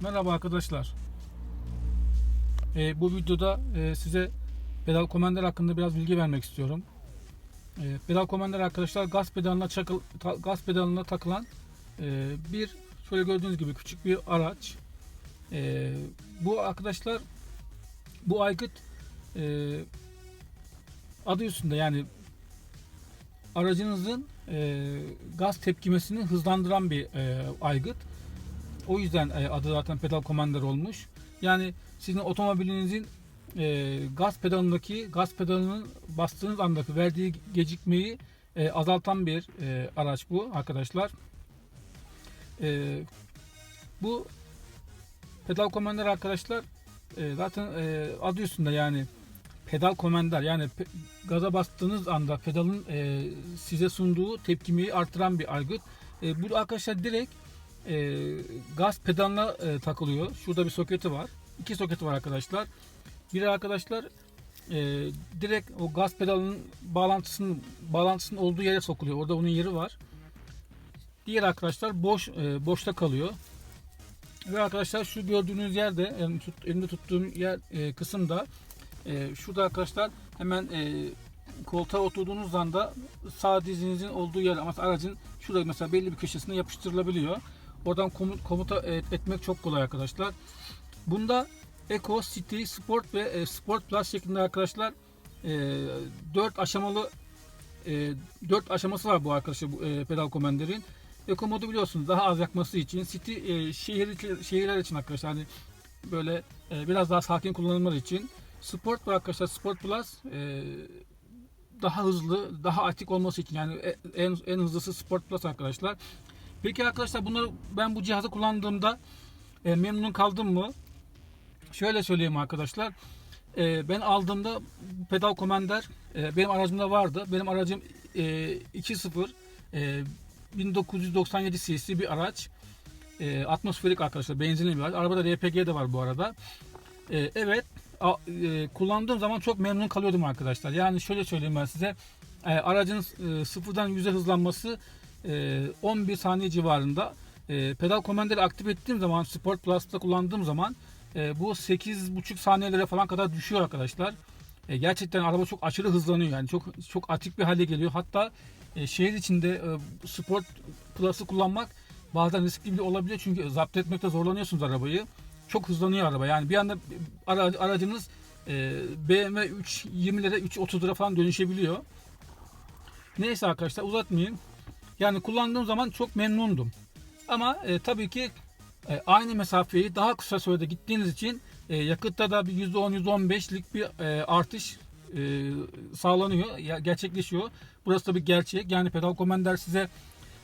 Merhaba arkadaşlar. Ee, bu videoda e, size pedal komender hakkında biraz bilgi vermek istiyorum. Ee, pedal komender arkadaşlar gaz pedalına çakıl, ta- gaz pedalına takılan e, bir şöyle gördüğünüz gibi küçük bir araç. Ee, bu arkadaşlar bu aygıt e, adı üstünde yani aracınızın e, gaz tepkimesini hızlandıran bir e, aygıt. O yüzden e, adı zaten pedal commander olmuş. Yani sizin otomobilinizin e, gaz pedalındaki gaz pedalının bastığınız andaki verdiği gecikmeyi e, azaltan bir araç bu arkadaşlar. Bu pedal commander arkadaşlar zaten adı üstünde yani pedal komender yani pe- gaza bastığınız anda pedalın size sunduğu tepkimeyi artıran bir aygıt. E, bu arkadaşlar direkt e, gaz pedalına e, takılıyor. Şurada bir soketi var. İki soketi var arkadaşlar. Biri arkadaşlar e, direkt o gaz pedalının bağlantısının bağlantısının olduğu yere sokuluyor. Orada onun yeri var. Diğer arkadaşlar boş e, boşta kalıyor. Ve arkadaşlar şu gördüğünüz yerde yani tut, elimde tuttuğum yer e, kısımda e, şurada arkadaşlar hemen e, koltuğa oturduğunuz anda sağ dizinizin olduğu yer ama aracın şurada mesela belli bir köşesine yapıştırılabiliyor. Komut, komuta et- etmek çok kolay arkadaşlar. Bunda Eco, City, Sport ve e, Sport Plus şeklinde arkadaşlar e, 4 aşamalı e, 4 aşaması var bu arkadaşlar bu e, pedal komenderin. Eco modu biliyorsunuz daha az yakması için. City e, şehir şehirler için arkadaşlar hani böyle e, biraz daha sakin kullanımlar için. Sport var arkadaşlar. Sport Plus e, daha hızlı, daha atik olması için yani e- en en hızlısı Sport Plus arkadaşlar. Peki arkadaşlar bunları ben bu cihazı kullandığımda e, memnun kaldım mı? Şöyle söyleyeyim arkadaşlar. E, ben aldığımda pedal komender e, benim aracımda vardı. Benim aracım e, 2.0 e, 1997 cc bir araç. E, atmosferik arkadaşlar benzinli bir araç. Arabada LPG de var bu arada. E, evet a- e, kullandığım zaman çok memnun kalıyordum arkadaşlar. Yani şöyle söyleyeyim ben size. E, aracın e, sıfırdan 100'e hızlanması 11 saniye civarında. E, pedal komanderi aktif ettiğim zaman Sport Plus'ta kullandığım zaman e, bu 8,5 saniyelere falan kadar düşüyor arkadaşlar. E, gerçekten araba çok aşırı hızlanıyor yani çok çok atik bir hale geliyor. Hatta şehir içinde Sport Plus'ı kullanmak bazen riskli bile olabiliyor çünkü zapt etmekte zorlanıyorsunuz arabayı. Çok hızlanıyor araba. Yani bir anda ara- aracınız BMW 320'lere 330'lara falan dönüşebiliyor. Neyse arkadaşlar uzatmayayım. Yani kullandığım zaman çok memnundum. Ama e, tabii ki e, aynı mesafeyi daha kısa sürede gittiğiniz için e, yakıtta da bir %10-%15'lik bir e, artış e, sağlanıyor, ya, gerçekleşiyor. Burası da bir gerçek. Yani pedal komender size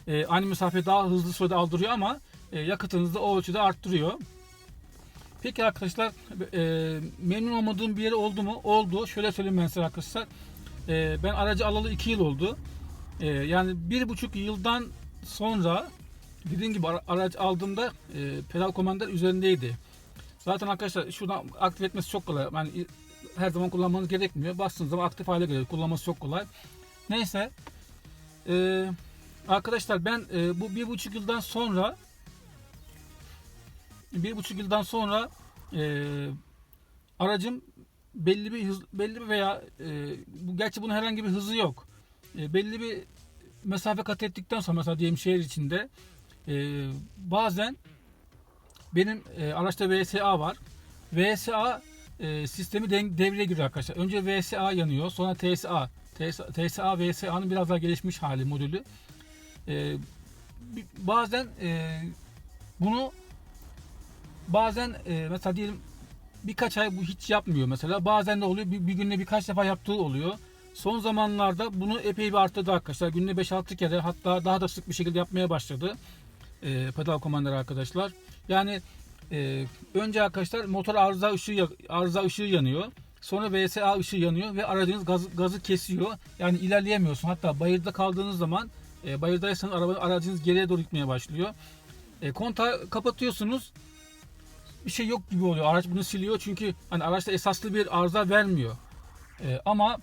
e, aynı mesafeyi daha hızlı sürede aldırıyor ama e, yakıtınızı da o ölçüde arttırıyor. Peki arkadaşlar e, memnun olmadığım bir yeri oldu mu? Oldu. Şöyle söyleyeyim ben size arkadaşlar. E, ben aracı alalı 2 yıl oldu. E, yani bir buçuk yıldan sonra dediğim gibi ara- araç aldığımda e, pedal komandör üzerindeydi. Zaten arkadaşlar şuradan aktif etmesi çok kolay. Yani her zaman kullanmanız gerekmiyor. Bastığınız zaman aktif hale geliyor. Kullanması çok kolay. Neyse. E, arkadaşlar ben e, bu bir buçuk yıldan sonra bir buçuk yıldan sonra e, aracım belli bir hız, belli bir veya e, bu gerçi bunun herhangi bir hızı yok. E, belli bir mesafe kat ettikten sonra mesela diyelim şehir içinde e, bazen benim e, araçta VSA var. VSA e, sistemi den- devreye giriyor arkadaşlar. Önce VSA yanıyor, sonra TSA. TSA, TSA VSA'nın biraz daha gelişmiş hali modülü. E, bazen e, bunu bazen e, mesela diyelim birkaç ay bu hiç yapmıyor mesela. Bazen de oluyor bir, bir günde birkaç defa yaptığı oluyor. Son zamanlarda bunu epey bir arttırdı arkadaşlar. Günde 5-6 kere hatta daha da sık bir şekilde yapmaya başladı. E, pedal komandları arkadaşlar. Yani e, önce arkadaşlar motor arıza ışığı arıza ışığı yanıyor. Sonra VSA ışığı yanıyor ve aracınız gaz, gazı kesiyor. Yani ilerleyemiyorsun. Hatta bayırda kaldığınız zaman e, bayırdaysanız araba, aracınız geriye doğru gitmeye başlıyor. E, kontağı kapatıyorsunuz bir şey yok gibi oluyor. Araç bunu siliyor çünkü hani araçta esaslı bir arıza vermiyor. Ee, ama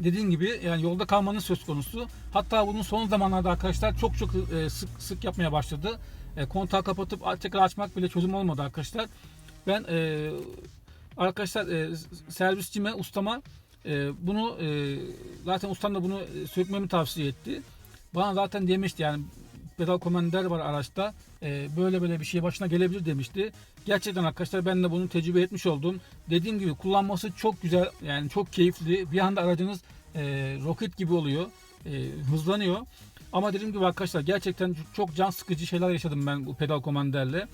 dediğim gibi yani yolda kalmanın söz konusu. Hatta bunun son zamanlarda arkadaşlar çok çok e, sık sık yapmaya başladı. E, kontağı kapatıp tekrar açmak bile çözüm olmadı arkadaşlar. Ben e, arkadaşlar e, serviscime, ustama bunu zaten ustam da bunu sökmemi tavsiye etti. Bana zaten demişti yani pedal komender var araçta. Böyle böyle bir şey başına gelebilir demişti. Gerçekten arkadaşlar ben de bunu tecrübe etmiş oldum. Dediğim gibi kullanması çok güzel yani çok keyifli. Bir anda aracınız e, roket gibi oluyor. E, hızlanıyor. Ama dediğim gibi arkadaşlar gerçekten çok can sıkıcı şeyler yaşadım ben bu pedal komanderle.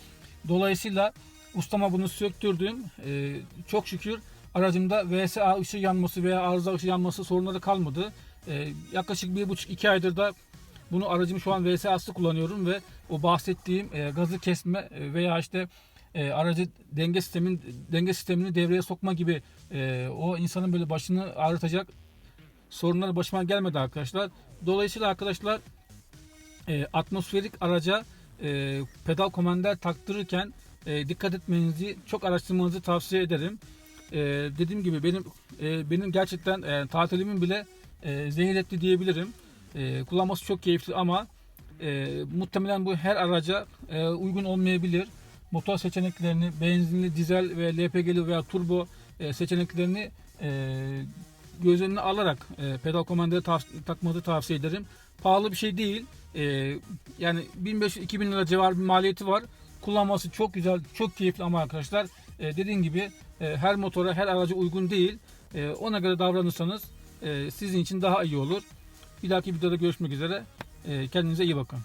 Dolayısıyla ustama bunu söktürdüm. E, çok şükür aracımda VSA ışığı yanması veya arıza ışığı yanması sorunları kalmadı. E, yaklaşık bir buçuk iki aydır da bunu aracımı şu an VSA'sı kullanıyorum ve o bahsettiğim e, gazı kesme e, veya işte e, aracı denge sistemin denge sistemini devreye sokma gibi e, o insanın böyle başını ağrıtacak sorunlar başıma gelmedi arkadaşlar. Dolayısıyla arkadaşlar e, atmosferik araca e, pedal komander taktırırken e, dikkat etmenizi çok araştırmanızı tavsiye ederim. E, dediğim gibi benim e, benim gerçekten e, tatilimin bile e, zehir etti diyebilirim. E, kullanması çok keyifli ama e, muhtemelen bu her araca e, uygun olmayabilir. Motor seçeneklerini, benzinli, dizel ve LPG'li veya turbo e, seçeneklerini e, göz önüne alarak e, pedal komandayı tav- takmanızı tavsiye ederim. Pahalı bir şey değil. Yani 1500-2000 lira civarı bir maliyeti var. Kullanması çok güzel, çok keyifli ama arkadaşlar dediğim gibi her motora, her araca uygun değil. Ona göre davranırsanız sizin için daha iyi olur. Bir dahaki videoda görüşmek üzere. Kendinize iyi bakın.